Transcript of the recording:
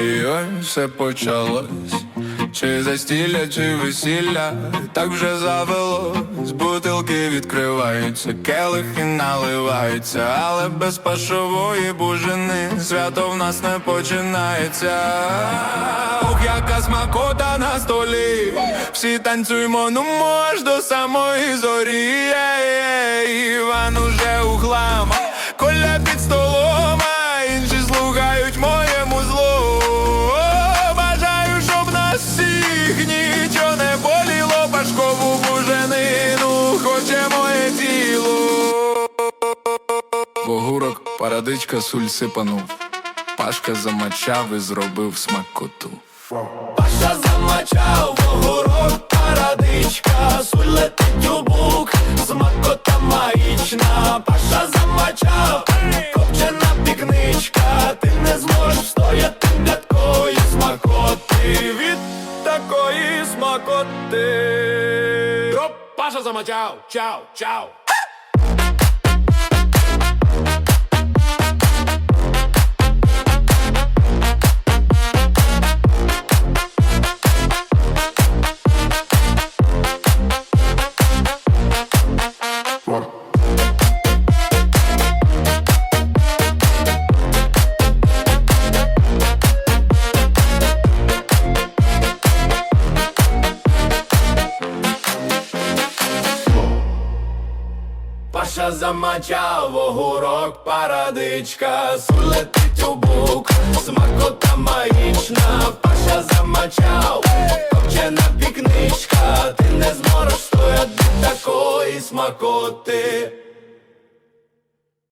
тобою все почалось. Чи застілля, чи весілля, так вже завелось Бутилки відкриваються, келихи наливаються, але без пашової бужини свято в нас не починається. Ох, яка смакота на столі, всі танцюємо, ну мож до самої зорі. Іван уже у всіх нічого не боліло, Пашкову буженину хоче моє тіло. Вогурок, парадичка, суль сипанув. Пашка замачав і зробив смакоту. Паша замачав такої смакоти. Паша замачав, чао, чау. Паша замачав огурок, парадичка, летить у бук, смакота магічна, Паша замачав, копчена пікничка, ти не зможеш стояти такої смакоти.